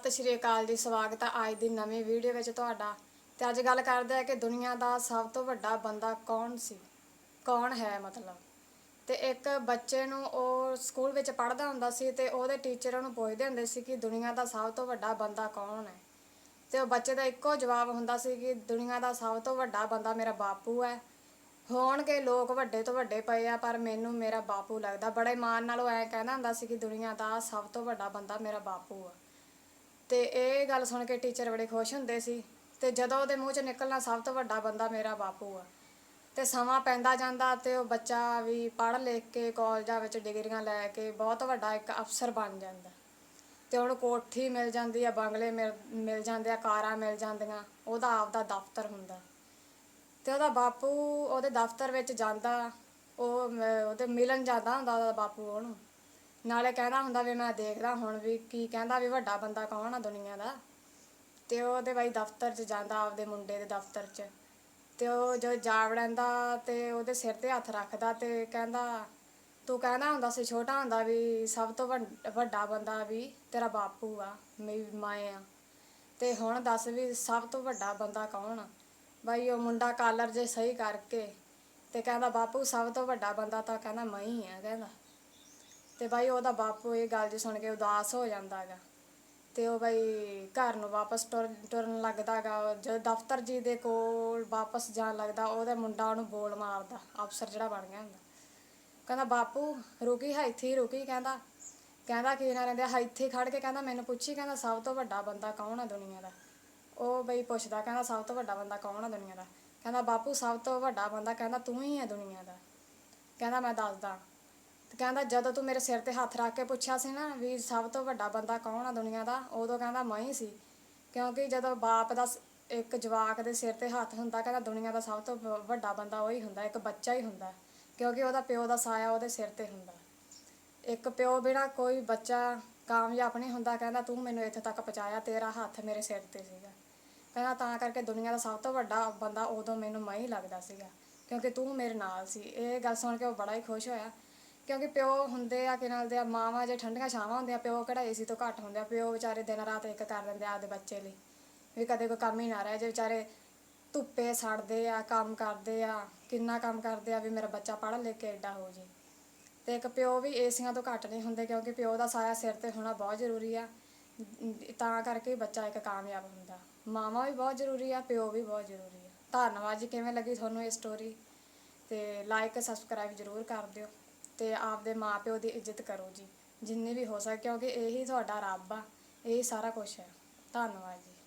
ਸਤਿ ਸ਼੍ਰੀ ਅਕਾਲ ਜੀ, ਸਵਾਗਤ ਹੈ ਅੱਜ ਦੀ ਨਵੀਂ ਵੀਡੀਓ ਵਿੱਚ ਤੁਹਾਡਾ। ਤੇ ਅੱਜ ਗੱਲ ਕਰਦੇ ਆ ਕਿ ਦੁਨੀਆ ਦਾ ਸਭ ਤੋਂ ਵੱਡਾ ਬੰਦਾ ਕੌਣ ਸੀ? ਕੌਣ ਹੈ ਮਤਲਬ? ਤੇ ਇੱਕ ਬੱਚੇ ਨੂੰ ਉਹ ਸਕੂਲ ਵਿੱਚ ਪੜ੍ਹਦਾ ਹੁੰਦਾ ਸੀ ਤੇ ਉਹਦੇ ਟੀਚਰ ਉਹਨੂੰ ਪੁੱਛਦੇ ਹੁੰਦੇ ਸੀ ਕਿ ਦੁਨੀਆ ਦਾ ਸਭ ਤੋਂ ਵੱਡਾ ਬੰਦਾ ਕੌਣ ਹੈ? ਤੇ ਉਹ ਬੱਚੇ ਦਾ ਇੱਕੋ ਜਵਾਬ ਹੁੰਦਾ ਸੀ ਕਿ ਦੁਨੀਆ ਦਾ ਸਭ ਤੋਂ ਵੱਡਾ ਬੰਦਾ ਮੇਰਾ ਬਾਪੂ ਹੈ। ਹੋਣਗੇ ਲੋਕ ਵੱਡੇ ਤੋਂ ਵੱਡੇ ਪਏ ਆ, ਪਰ ਮੈਨੂੰ ਮੇਰਾ ਬਾਪੂ ਲੱਗਦਾ। ਬੜੇ ਮਾਣ ਨਾਲ ਉਹ ਐ ਕਹਿੰਦਾ ਹੁੰਦਾ ਸੀ ਕਿ ਦੁਨੀਆ ਦਾ ਸਭ ਤੋਂ ਵੱਡਾ ਬੰਦਾ ਮੇਰਾ ਬਾਪੂ ਆ। ਤੇ ਇਹ ਗੱਲ ਸੁਣ ਕੇ ਟੀਚਰ ਬੜੇ ਖੁਸ਼ ਹੁੰਦੇ ਸੀ ਤੇ ਜਦੋਂ ਉਹਦੇ ਮੂੰਹ 'ਚ ਨਿਕਲਣਾ ਸਭ ਤੋਂ ਵੱਡਾ ਬੰਦਾ ਮੇਰਾ ਬਾਪੂ ਆ। ਤੇ ਸਮਾਂ ਪੈਂਦਾ ਜਾਂਦਾ ਤੇ ਉਹ ਬੱਚਾ ਵੀ ਪੜ੍ਹ ਲਿਖ ਕੇ ਕਾਲਜਾਂ ਵਿੱਚ ਡਿਗਰੀਆਂ ਲੈ ਕੇ ਬਹੁਤ ਵੱਡਾ ਇੱਕ ਅਫਸਰ ਬਣ ਜਾਂਦਾ। ਤੇ ਉਹਨੂੰ ਕੋਠੀ ਮਿਲ ਜਾਂਦੀ ਆ, ਬੰਗਲੇ ਮਿਲ ਮਿਲ ਜਾਂਦੇ ਆ, ਕਾਰਾਂ ਮਿਲ ਜਾਂਦੀਆਂ, ਉਹਦਾ ਆਪਦਾ ਦਫ਼ਤਰ ਹੁੰਦਾ। ਤੇ ਉਹਦਾ ਬਾਪੂ ਉਹਦੇ ਦਫ਼ਤਰ ਵਿੱਚ ਜਾਂਦਾ, ਉਹ ਉਹਦੇ ਮਿਲਣ ਜਾਂਦਾ ਹੁੰਦਾ ਉਹਦਾ ਬਾਪੂ ਉਹਨੂੰ। ਨਾਲੇ ਕਹਿੰਦਾ ਹੁੰਦਾ ਵੀ ਮੈਂ ਦੇਖਦਾ ਹੁਣ ਵੀ ਕੀ ਕਹਿੰਦਾ ਵੀ ਵੱਡਾ ਬੰਦਾ ਕੌਣ ਆ ਦੁਨੀਆ ਦਾ। ਤੇ ਉਹ ਉਹਦੇ ਬਾਈ ਦਫ਼ਤਰ 'ਚ ਜਾਂਦਾ ਆਪਦੇ ਮੁੰਡੇ ਦੇ ਦਫ਼ਤਰ 'ਚ। ਤੇ ਉਹ ਜੋ ਜਾ ਵੜਦਾ ਤੇ ਉਹਦੇ ਸਿਰ ਤੇ ਹੱਥ ਰੱਖਦਾ ਤੇ ਕਹਿੰਦਾ, ਤੂੰ ਕਹਿੰਦਾ ਹੁੰਦਾ ਸੀ ਛੋਟਾ ਹੁੰਦਾ ਵੀ ਸਭ ਤੋਂ ਵੱਡ- ਵੱਡਾ ਬੰਦਾ ਵੀ ਤੇਰਾ ਬਾਪੂ ਆ, ਮੇਰੀ ਮਾਂ ਆ। ਤੇ ਹੁਣ ਦੱਸ ਵੀ ਸਭ ਤੋਂ ਵੱਡਾ ਬੰਦਾ ਕੌਣ ਆ? ਬਾਈ ਉਹ ਮੁੰਡਾ ਕਾਲਰ ਜੇ ਸਹੀ ਕਰਕੇ ਤੇ ਕਹਿੰਦਾ ਬਾਪੂ ਸਭ ਤੋਂ ਵੱਡਾ ਬੰਦਾ ਤਾਂ ਕਹਿੰਦਾ ਮੈਂ ਹੀ ਆ, ਕਹਿੰਦਾ। ਤੇ ਬਾਈ ਉਹਦਾ ਬਾਪੂ ਇਹ ਗੱਲ ਜੀ ਸੁਣ ਕੇ ਉਦਾਸ ਹੋ ਜਾਂਦਾ ਹੈਗਾ। ਤੇ ਉਹ ਬਾਈ ਘਰ ਨੂੰ ਵਾਪਸ ਤੁਰ, ਤੁਰਨ ਲੱਗਦਾ ਹੈਗਾ। ਜਦ ਦਫ਼ਤਰ ਜੀ ਦੇ ਕੋਲ ਵਾਪਸ ਜਾਣ ਲੱਗਦਾ, ਉਹਦਾ ਮੁੰਡਾ ਉਹਨੂੰ ਬੋਲ ਮਾਰਦਾ, ਅਫਸਰ ਜਿਹੜਾ ਬਣ ਗਿਆ ਹੁੰਦਾ। ਕਹਿੰਦਾ, ਬਾਪੂ, ਰੁਕੀ ਹੈ ਇੱਥੇ ਹੀ ਰੁਕੀ। ਕਹਿੰਦਾ ਕਹਿੰਦਾ ਕੀ ਨਾ ਰਹਿੰਦੇ, ਇੱਥੇ ਹੀ ਖੜ ਕੇ ਕਹਿੰਦਾ, ਮੈਨੂੰ ਪੁੱਛੀ, ਕਹਿੰਦਾ, ਸਭ ਤੋਂ ਵੱਡਾ ਬੰਦਾ ਕੌਣ ਆ ਦੁਨੀਆ ਦਾ? ਉਹ ਬਈ ਪੁੱਛਦਾ, ਕਹਿੰਦਾ, ਸਭ ਤੋਂ ਵੱਡਾ ਬੰਦਾ ਕੌਣ ਆ ਦੁਨੀਆ ਦਾ? ਕਹਿੰਦਾ, ਬਾਪੂ, ਸਭ ਤੋਂ ਵੱਡਾ ਬੰਦਾ ਕਹਿੰਦਾ, ਤੂੰ ਹੀ ਆ ਦੁਨੀਆ ਦਾ। ਕਹਿੰਦਾ, ਮੈਂ ਦੱਸਦਾ ਤੇ ਕਹਿੰਦਾ ਜਦੋਂ ਤੂੰ ਮੇਰੇ ਸਿਰ ਤੇ ਹੱਥ ਰੱਖ ਕੇ ਪੁੱਛਿਆ ਸੀ ਨਾ ਵੀ ਸਭ ਤੋਂ ਵੱਡਾ ਬੰਦਾ ਕੌਣ ਆ ਦੁਨੀਆ ਦਾ, ਉਦੋਂ ਕਹਿੰਦਾ ਮੈਂ ਹੀ ਸੀ। ਕਿਉਂਕਿ ਜਦੋਂ ਬਾਪ ਦਾ ਸ- ਇੱਕ ਜਵਾਕ ਦੇ ਸਿਰ ਤੇ ਹੱਥ ਹੁੰਦਾ, ਕਹਿੰਦਾ ਦੁਨੀਆ ਦਾ ਸਭ ਤੋਂ ਵ- ਵੱਡਾ ਬੰਦਾ ਉਹ ਹੀ ਹੁੰਦਾ, ਇੱਕ ਬੱਚਾ ਹੀ ਹੁੰਦਾ, ਕਿਉਂਕਿ ਉਹਦਾ ਪਿਓ ਦਾ ਸਾਇਆ ਉਹਦੇ ਸਿਰ ਤੇ ਹੁੰਦਾ। ਇੱਕ ਪਿਓ ਬਿਨਾ ਕੋਈ ਬੱਚਾ ਕਾਮਯਾਬ ਨਹੀਂ ਹੁੰਦਾ, ਕਹਿੰਦਾ ਤੂੰ ਮੈਨੂੰ ਇੱਥੇ ਤੱਕ ਪਹੁੰਚਾਇਆ, ਤੇਰਾ ਹੱਥ ਮੇਰੇ ਸਿਰ ਤੇ ਸੀਗਾ। ਕਹਿੰਦਾ ਤਾਂ ਕਰਕੇ ਦੁਨੀਆ ਦਾ ਸਭ ਤੋਂ ਵੱਡਾ ਬੰਦਾ ਉਦੋਂ ਮੈਨੂੰ ਮੈਂ ਹੀ ਲੱਗਦਾ ਸੀਗਾ, ਕਿਉਂਕਿ ਤੂੰ ਮੇਰੇ ਨਾਲ ਸੀ। ਇਹ ਗੱਲ ਸੁਣ ਕੇ ਉਹ ਬੜਾ ਹੀ ਖੁਸ਼ ਹੋਇਆ। ਕਿਉਂਕਿ ਪਿਓ ਹੁੰਦੇ ਆ ਕਿ ਨਾਲ ਦੇ ਆ, ਮਾਵਾਂ ਜੇ ਠੰਡੀਆਂ ਛਾਵਾਂ ਹੁੰਦੀਆਂ, ਪਿਓ ਕਿਹੜਾ ਏਸੀ ਤੋਂ ਘੱਟ ਹੁੰਦੇ ਆ। ਪਿਓ ਵਿਚਾਰੇ ਦਿਨ ਰਾਤ ਇੱਕ ਕਰ ਦਿੰਦੇ ਆ ਆਪਦੇ ਬੱਚੇ ਲਈ। ਵੀ ਕਦੇ ਕੋਈ ਕੰਮ ਹੀ ਨਾ ਰਹਿ, ਜੇ ਵਿਚਾਰੇ ਧੁੱਪੇ ਸੜਦੇ ਆ, ਕੰਮ ਕਰਦੇ ਆ, ਕਿੰਨਾ ਕੰਮ ਕਰਦੇ ਆ ਵੀ ਮੇਰਾ ਬੱਚਾ ਪੜ੍ਹ ਲਿਖ ਕੇ ਐਡਾ ਹੋ ਜੇ। ਤੇ ਇੱਕ ਪਿਓ ਵੀ ਏਸੀਆਂ ਤੋਂ ਘੱਟ ਨਹੀਂ ਹੁੰਦੇ ਕਿਉਂਕਿ ਪਿਓ ਦਾ ਸਾਇਆ ਸਿਰ ਤੇ ਹੋਣਾ ਬਹੁਤ ਜ਼ਰੂਰੀ ਆ। ਤਾਂ ਕਰਕੇ ਬੱਚਾ ਇੱਕ ਕਾਮਯਾਬ ਹੁੰਦਾ। ਮਾਵਾਂ ਵੀ ਬਹੁਤ ਜ਼ਰੂਰੀ ਆ, ਪਿਓ ਵੀ ਬਹੁਤ ਜ਼ਰੂਰੀ ਆ। ਧੰਨਵਾਦ ਜੀ, ਕਿਵੇਂ ਲੱਗੀ ਤੁਹਾਨੂੰ ਇਹ ਸਟੋਰੀ ਤੇ ਲਾਈਕ ਸਬਸਕ੍ਰਾਈਬ ਜ਼ਰੂਰ ਕਰ ਦਿਓ। ਤੇ ਆਪਦੇ ਮਾਪਿਓ ਦੀ ਇੱਜ਼ਤ ਕਰੋ ਜੀ। ਜਿੰਨੀ ਵੀ ਹੋ ਸਕੇ ਕਿਉਂਕਿ ਇਹੀ ਤੁਹਾਡਾ ਰੱਬ ਆ। ਇਹੀ ਸਾਰਾ ਕੁਝ ਹੈ। ਧੰਨਵਾਦ ਜੀ।